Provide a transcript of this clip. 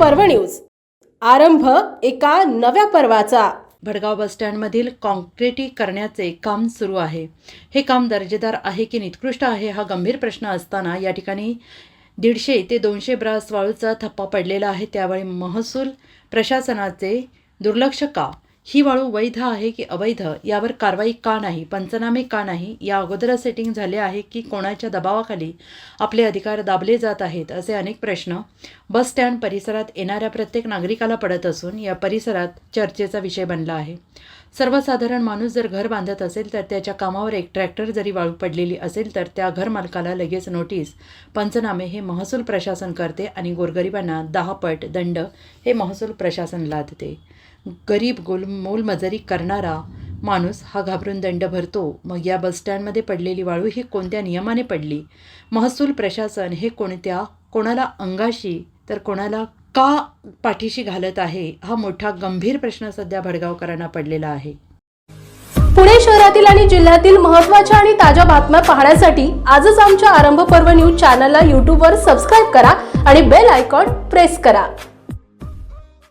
पर्व न्यूज. आरंभ एका नव्या पर्वाचा. भडगाव बसस्टँडमधील करण्याचे काम सुरू आहे. हे काम दर्जेदार आहे की निकृष्ट आहे हा गंभीर प्रश्न असताना या ठिकाणी दीडशे ते दोनशे ब्रास वाळूचा थप्पा पडलेला आहे. त्यावेळी महसूल प्रशासनाचे दुर्लक्ष का? ही वाळू वैध आहे की अवैध यावर कारवाई का नाही पंचनामे का नाही या अगोदर सेटिंग झाले आहे की कोणाच्या दबावाखाली आपले अधिकार दाबले जात आहेत असे अनेक प्रश्न बस स्टँड परिसरात येणाऱ्या प्रत्येक नागरिकाला पडत असून या परिसरात चर्चेचा विषय बनला आहे. सर्वसाधारण माणूस जर घर बांधत असेल तर त्याच्या कामावर एक ट्रॅक्टर जरी वाळू पडलेली असेल तर त्या घरमालकाला लगेच नोटीस पंचनामे हे महसूल प्रशासन करते आणि गोरगरिबांना दहा पट दंड हे महसूल प्रशासन लादते. गरीब गोल मोलमजुरी करणारा माणूस हा घाबरून दंड भरतो. मग या बसस्टँडमध्ये पडलेली वाळू ही कोणत्या नियमाने पडली? महसूल प्रशासन हे कोणत्या कोणाला अंगाशी तर कोणाला का पाठीशी घालत आहे? हा मोठा गंभीर प्रश्न सध्या भडगावकरांना पडलेला आहे. पुणे शहरातील आणि जिल्ह्यातील महत्त्वाच्या आणि ताज्या बातम्या पाहण्यासाठी आजच आमच्या आरंभ पर्व न्यूज चॅनलला यूट्यूबवर सबस्क्राईब करा आणि बेल आयकॉन प्रेस करा.